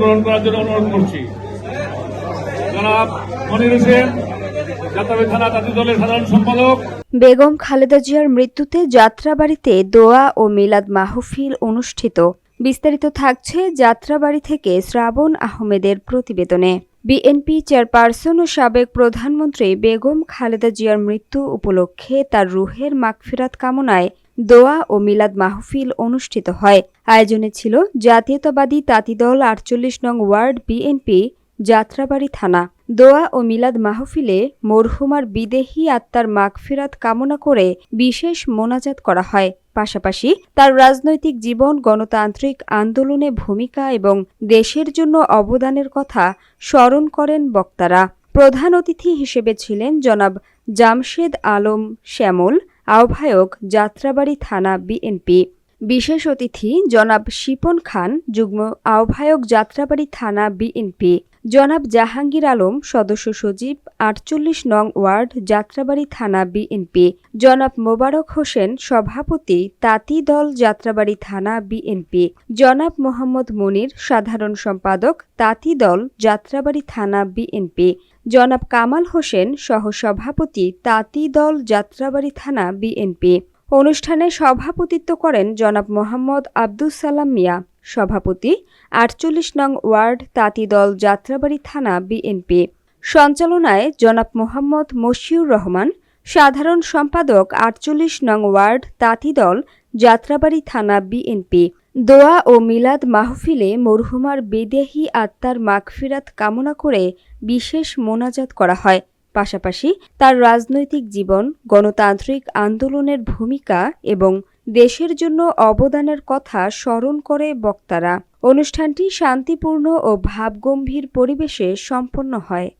গ্রহণ করার জন্য অনুরোধ করছি। জনাব মনির হোসেন বেগম খালেদা জিয়ার মৃত্যুতে যাত্রাবাড়িতে দোয়া ও মিলাদ মাহফিল অনুষ্ঠিত। বিস্তারিত থাকছে যাত্রাবাড়ি থেকে শ্রাবণ আহমেদের প্রতিবেদনে। বিএনপি চেয়ারপারসন ও সাবেক প্রধানমন্ত্রী বেগম খালেদা জিয়ার মৃত্যু উপলক্ষে তার রুহের মাগফিরাত কামনায় দোয়া ও মিলাদ মাহফিল অনুষ্ঠিত হয়। আয়োজনে ছিল জাতীয়তাবাদী তাঁতিদল আটচল্লিশ নং ওয়ার্ড বিএনপি যাত্রাবাড়ি থানা। দোয়া ও মিলাদ মাহফিলে মরহুমার বিদেহী আত্মার মাগফিরাত কামনা করে বিশেষ মোনাজাত করা হয়। পাশাপাশি তার রাজনৈতিক জীবন, গণতান্ত্রিক আন্দোলনে ভূমিকা এবং দেশের জন্য অবদানের কথা স্মরণ করেন বক্তারা। প্রধান অতিথি হিসেবে ছিলেন জনাব জামশেদ আলম শ্যামল, আহ্বায়ক যাত্রাবাড়ি থানা বিএনপি। বিশেষ অতিথি জনাব শিপন খান, যুগ্ম আহ্বায়ক যাত্রাবাড়ি থানা বিএনপি, জনাব জাহাঙ্গীর আলম, সদস্য সচিব, আটচল্লিশ নং ওয়ার্ড, যাত্রাবাড়ি থানা বিএনপি, জনাব মোবারক হোসেন, সভাপতি, তাঁতি দল যাত্রাবাড়ি থানা বিএনপি, জনাব মোহাম্মদ মনির, সাধারণ সম্পাদক, তাঁতি দল যাত্রাবাড়ি থানা বিএনপি, জনাব কামাল হোসেন, সহসভাপতি, তাঁতি দল যাত্রাবাড়ি থানা বিএনপি। অনুষ্ঠানে সভাপতিত্ব করেন জনাব মোহাম্মদ আব্দুস সালাম মিয়া। সভাপতি, আটচল্লিশ নং ওয়ার্ড, তাঁতিদল, যাত্রাবাড়ি থানা, বিএনপি। সঞ্চালনায় জনাব মোহাম্মদ মশিউর রহমান, সাধারণ সম্পাদক আটচল্লিশ নং ওয়ার্ড, তাঁতিদল, যাত্রাবাড়ি থানা, বিএনপি। দোয়া ও মিলাদ মাহফিলে মরহুমার বেদেহী আত্মার মাগফিরাত কামনা করে বিশেষ মোনাজাত করা হয়। পাশাপাশি তার রাজনৈতিক জীবন, গণতান্ত্রিক আন্দোলনের ভূমিকা এবং দেশের জন্য অবদানের কথা স্মরণ করে বক্তারা। অনুষ্ঠানটি শান্তিপূর্ণ ও ভাবগম্ভীর পরিবেশে সম্পন্ন হয়।